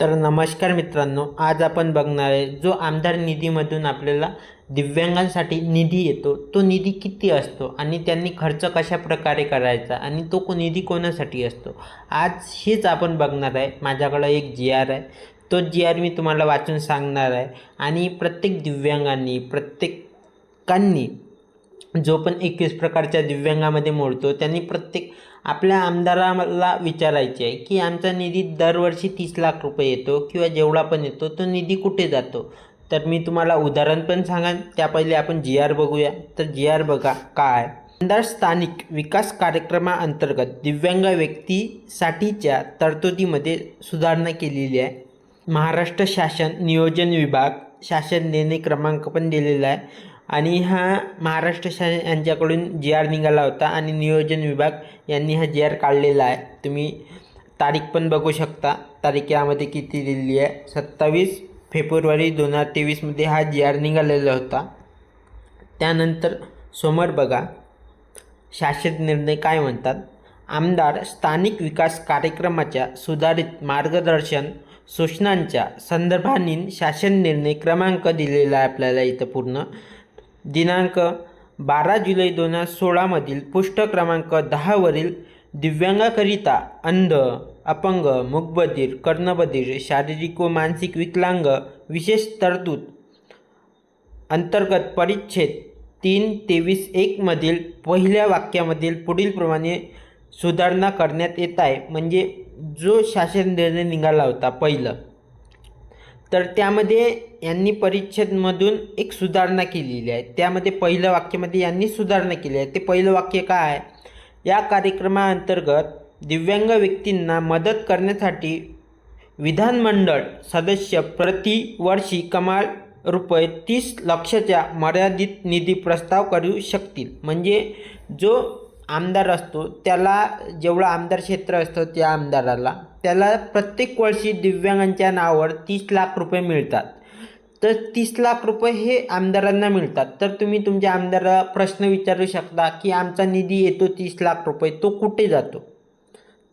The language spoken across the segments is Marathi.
तर नमस्कार मित्रांनो आज आपण बघणार आहे जो आमदार निधीमधून आपल्याला दिव्यांगांसाठी निधी येतो तो निधी किती असतो आणि त्यांनी खर्च कशा प्रकारे करायचा आणि तो को निधी कोणासाठी असतो? आज हेच आपण बघणार आहे माझ्याकडं एक जी आर आहे तो जी आर मी तुम्हाला वाचून सांगणार आहे आणि प्रत्येक दिव्यांगांनी प्रत्येकांनी जो पण एकवीस प्रकारच्या दिव्यांगामध्ये मोडतो त्यांनी प्रत्येक आपल्या आमदाराला विचारायचे आहे की आमचा निधी दरवर्षी तीस लाख रुपये येतो किंवा जेवढा पण येतो तो निधी कुठे जातो? तर मी तुम्हाला उदाहरण पण सांगान. त्या पहिले आपण जी आर बघूया. तर जी आर बघा काय? आमदार स्थानिक विकास कार्यक्रमाअंतर्गत दिव्यांग व्यक्तीसाठीच्या तरतुदीमध्ये सुधारणा केलेली आहे. महाराष्ट्र शासन नियोजन विभाग शासन देणे क्रमांक पण दिलेला आहे. आणि हा महाराष्ट्र शासन यांच्याकडून जी आर निघाला होता आणि नियोजन विभाग यांनी हा जी आर काढलेला आहे. तुम्ही तारीख पण बघू शकता. तारीख यामध्ये किती दिलेली आहे? सत्तावीस फेब्रुवारी दोन हजार तेवीसमध्ये हा जी आर निघालेला होता. त्यानंतर समोर बघा. शासन निर्णय काय म्हणतात? आमदार स्थानिक विकास कार्यक्रमाच्या सुधारित मार्गदर्शन सूचनांच्या संदर्भाने शासन निर्णय क्रमांक दिलेला आहे आपल्याला इथं पूर्ण. दिनांक बारा जुलै दोन हजार सोळामधील पृष्ठ क्रमांक दहावरील दिव्यांगाकरिता अंध अपंग मूकबधीर कर्णबधीर शारीरिक व मानसिक विकलांग विशेष तरतूद अंतर्गत परिच्छेद तीन तेवीस एकमधील पहिल्या वाक्यामधील पुढीलप्रमाणे सुधारणा करण्यात येत आहे. म्हणजे जो शासन निर्णय निघाला होता पहिलं. तर त्यामध्ये यांनी परिच्छेदमधून एक सुधारणा केलेली आहे. त्यामध्ये पहिलं वाक्यामध्ये यांनी सुधारणा केली आहे. ते पहिलं वाक्य काय आहे? या कार्यक्रमाअंतर्गत दिव्यांग व्यक्तींना मदत करण्यासाठी विधानमंडळ सदस्य प्रतिवर्षी कमाल रुपये तीस लक्षाच्या मर्यादित निधी प्रस्ताव करू शकतील. म्हणजे जो आमदार असतो त्याला जेवढं आमदार क्षेत्र असतं त्या आमदाराला त्याला प्रत्येक वर्षी दिव्यांगांच्या नावावर तीस लाख रुपये मिळतात. तर तीस लाख रुपये हे आमदारांना मिळतात. तर तुम्ही तुमच्या आमदाराला प्रश्न विचारू शकता की आमचा निधी येतो तीस लाख रुपये तो कुठे जातो?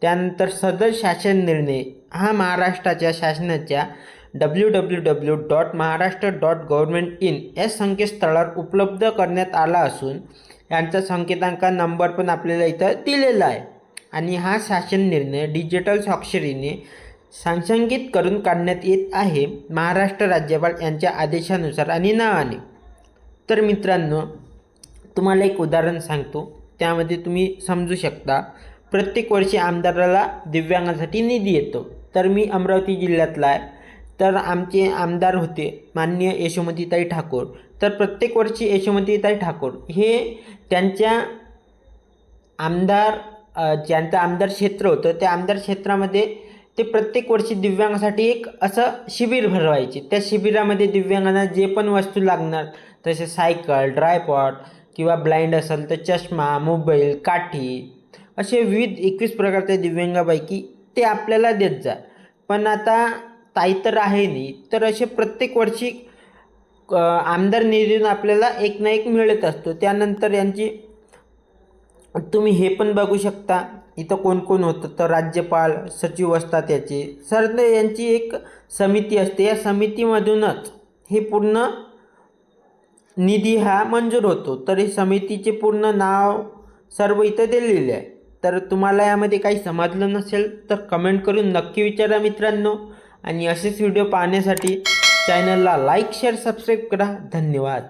त्यानंतर सदर शासन निर्णय हा महाराष्ट्राच्या शासनाच्या W W W dot Maharashtra dot government in या संकेतस्थळावर उपलब्ध करण्यात आला असून यांचा संकेतांक नंबर पण आपल्याला इथं दिलेला आहे. आणि हा शासन निर्णय डिजिटल स्वाक्षरीने सांसंगित करून काढण्यात येत आहे. महाराष्ट्र राज्यपाल यांच्या आदेशानुसार आणि नावाने. तर मित्रांनो तुम्हाला एक उदाहरण सांगतो. त्यामध्ये तुम्ही समजू शकता प्रत्येक वर्षी आमदाराला दिव्यांगासाठी निधी येतो. तर मी अमरावती जिल्ह्यातला आहे. तर आमचे आमदार होते माननीय यशोमतीताई ठाकूर. तर प्रत्येक वर्षी यशोमतीताई ठाकूर हे त्यांच्या आमदार ज्यांचं आमदार क्षेत्र होतं त्या आमदार क्षेत्रामध्ये ते प्रत्येक वर्षी दिव्यांगासाठी एक असं शिबिर भरवायचे. त्या शिबिरामध्ये दिव्यांगांना जे पण वस्तू लागणार तसे सायकल ड्रायपॉट किंवा ब्लाइंड असेल तर चष्मा मोबाईल काठी असे विविध एकवीस प्रकारच्या दिव्यांगापैकी ते आपल्याला देत जा. पण आता ताई तर आहे नाही तर असे प्रत्येक वर्षी आमदार निधीतून आपल्याला एक ना एक मिळत असतो. त्यानंतर यांची तुम्ही हे पण बघू शकता इथं कोण कोण होतं. तर राज्यपाल सचिव असतात याचे. सर यांची एक समिती असते. या समितीमधूनच हे पूर्ण निधी हा मंजूर होतो. तर हे समितीचे पूर्ण नाव सर्व इथं दिलेले आहे. तर तुम्हाला यामध्ये काही समजलं नसेल तर कमेंट करून नक्की विचारा मित्रांनो. आणि असेच व्हिडिओ पाहण्यासाठी चॅनलला लाईक शेअर सबस्क्राईब करा. धन्यवाद.